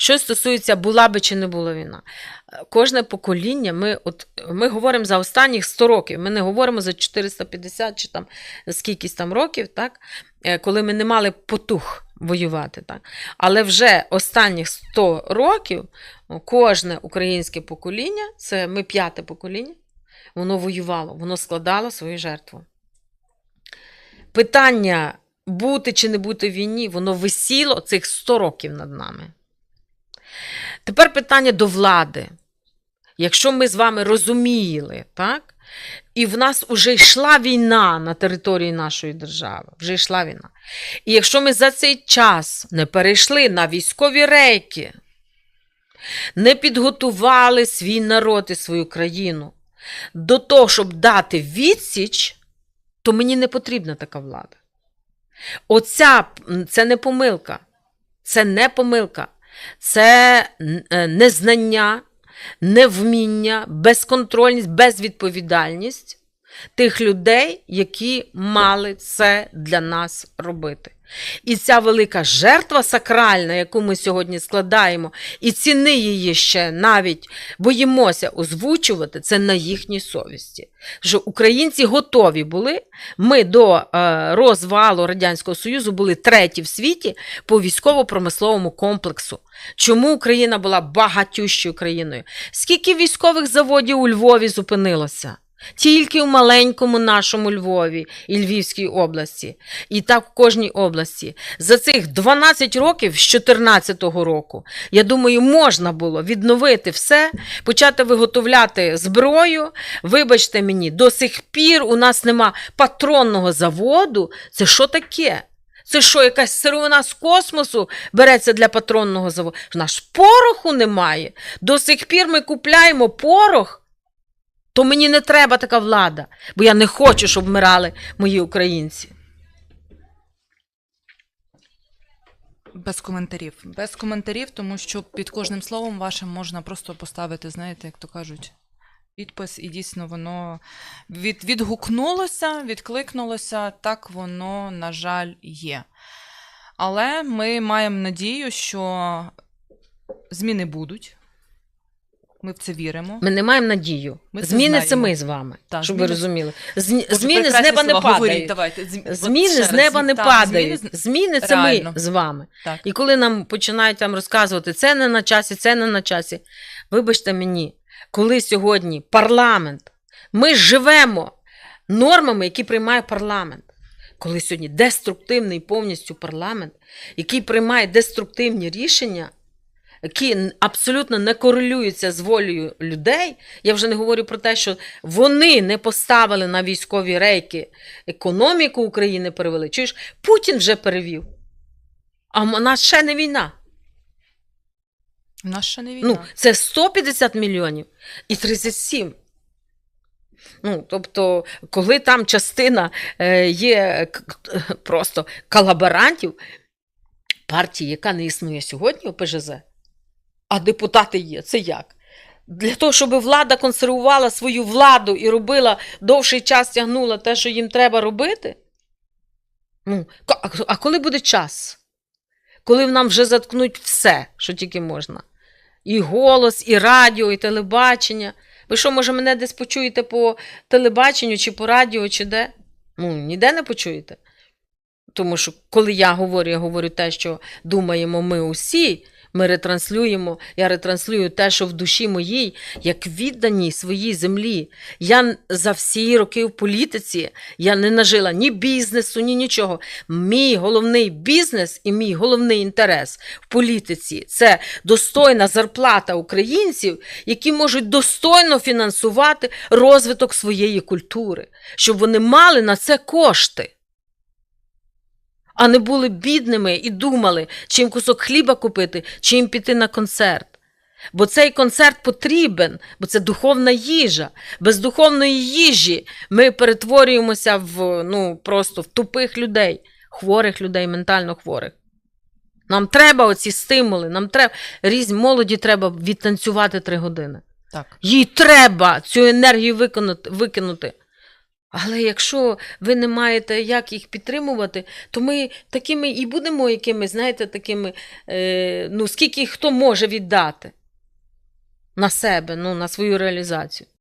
Що стосується, була би чи не була війна, кожне покоління, ми, от, ми говоримо за останніх 100 років, ми не говоримо за 450 чи там скількись там років, так? е, коли ми не мали потух воювати. Так? Але вже останніх 100 років кожне українське покоління, це ми п'яте покоління, воно воювало, воно складало свою жертву. Питання бути чи не бути в війні, воно висіло цих 100 років над нами. Тепер питання до влади. Якщо ми з вами розуміли, так? І в нас вже йшла війна на території нашої держави, вже йшла війна. І якщо ми за цей час не перейшли на військові рейки, не підготували свій народ і свою країну до того, щоб дати відсіч, то мені не потрібна така влада. Оця це не помилка. Це не помилка. Це е, незнання, невміння, безконтрольність, безвідповідальність тих людей, які мали це для нас робити. І ця велика жертва сакральна, яку ми сьогодні складаємо, і ціни її ще навіть боїмося озвучувати, це на їхній совісті. Що українці готові були. Ми до е, розвалу Радянського Союзу були треті в світі по військово-промисловому комплексу. Чому Україна була багатющою країною? Скільки військових заводів у Львові зупинилося? Тільки в маленькому нашому Львові і Львівській області, і так в кожній області. За цих 12 років з 2014 року, я думаю, можна було відновити все, почати виготовляти зброю. Вибачте мені, до сих пір у нас нема патронного заводу. Це що таке? Це що, якась сировина з космосу береться для патронного заводу? У нас пороху немає. До сих пір ми купляємо порох. То мені не треба така влада, бо я не хочу, щоб вмирали мої українці. Без коментарів. Без коментарів, тому що під кожним словом вашим можна просто поставити, знаєте, як то кажуть, підпис, і дійсно воно від, відгукнулося, відкликнулося, так воно, на жаль, є. Але ми маємо надію, що зміни будуть. Ми в це віримо. Ми не маємо надію. Ми це зміни це знаємо. ми з вами, Так, щоб зміни- ви розуміли. Зні- Боже, зміни з прекрасні неба не слова. Говоріть, падають. давайте. Зм- от Зміни з неба не Так, падають. зміни з- Зміни це Реально. ми з вами. Так. І коли нам починають там розказувати, це не на часі, це не на часі. Вибачте мені, коли сьогодні парламент, ми живемо нормами, які приймає парламент. Коли сьогодні деструктивний повністю парламент, який приймає деструктивні рішення, які абсолютно не корелюються з волею людей, я вже не говорю про те, що вони не поставили на військові рейки економіку України перевели. Чуєш, Путін вже перевів. А в нас ще не війна. У нас ще не війна. Ну, це 150 мільйонів і 37. Ну, тобто, коли там частина е, є просто колаборантів партії, яка не існує сьогодні, ОПЖЗ, а депутати є, це як? Для того, щоб влада консервувала свою владу і робила довший час тягнула те, що їм треба робити? Ну, а- коли буде час? Коли нам вже заткнуть все, що тільки можна. І голос, і радіо, і телебачення. Ви що, може, мене десь почуєте по телебаченню, чи по радіо, чи де? Ну, ніде не почуєте. Тому що, коли я говорю, я говорю те, що думаємо ми усі, ми ретранслюємо, я ретранслюю те, що в душі моїй, як відданій своїй землі. Я за всі роки в політиці я не нажила ні бізнесу, ні нічого. Мій головний бізнес і мій головний інтерес в політиці це достойна зарплата українців, які можуть достойно фінансувати розвиток своєї культури, щоб вони мали на це кошти. А не були бідними і думали, чи їм кусок хліба купити, чи їм піти на концерт. Бо цей концерт потрібен, бо це духовна їжа. Без духовної їжі ми перетворюємося в ну, просто в тупих людей, хворих людей, ментально хворих. Нам треба оці стимули, нам треба різні молоді треба відтанцювати три години. Так. Їй треба цю енергію виконати, викинути. Але якщо ви не маєте як їх підтримувати, то ми такими і будемо якими, знаєте, такими, е, ну, скільки хто може віддати на себе, ну, на свою реалізацію.